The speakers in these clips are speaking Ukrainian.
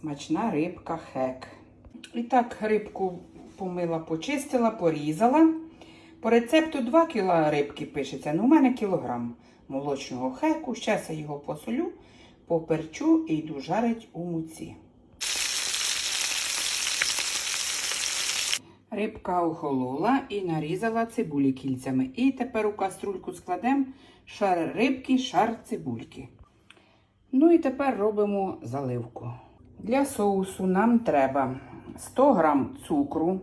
Смачна рибка хек. І так, рибку помила, почистила, порізала. По рецепту 2 кг рибки пишеться, ну у мене кілограм молочного хеку. Зараз я його посолю, поперчу і йду жарить у муці. Рибка охолола і нарізала цибулі кільцями. І тепер у каструльку складемо шар рибки, шар цибульки. Ну і тепер робимо заливку. Для соусу нам треба 100 г цукру,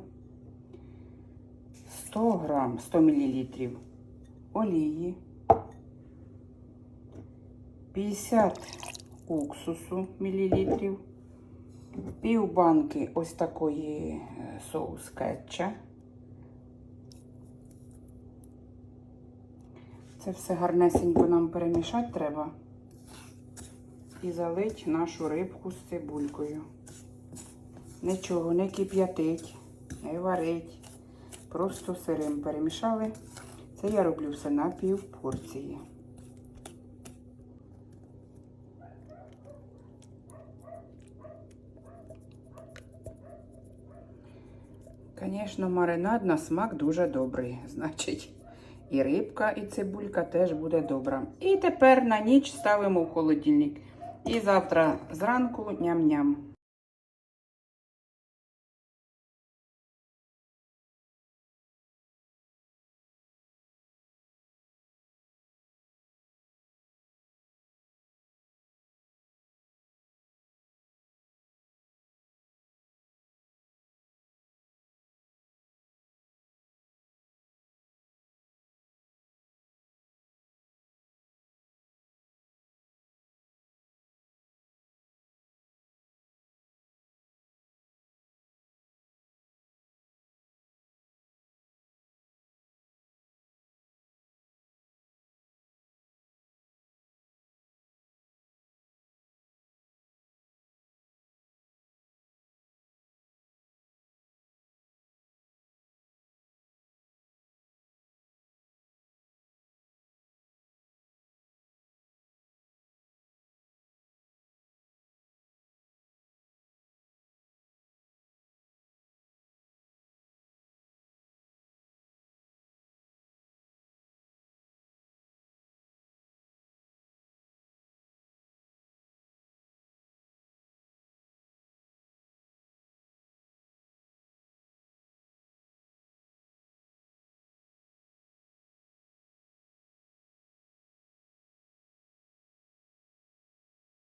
100 грам, 100 мл олії, 50 уксусу мілілітрів, пів банки ось такої е, соус кетча. Це все гарнесенько нам перемішати треба і залить нашу рибку з цибулькою. Нічого не кип'ятить, не варить. Просто сирим перемішали. Це я роблю все на пів порції. Звісно, маринад на смак дуже добрий. Значить, і рибка, і цибулька теж буде добра. І тепер на ніч ставимо в холодильник. І завтра зранку ням-ням.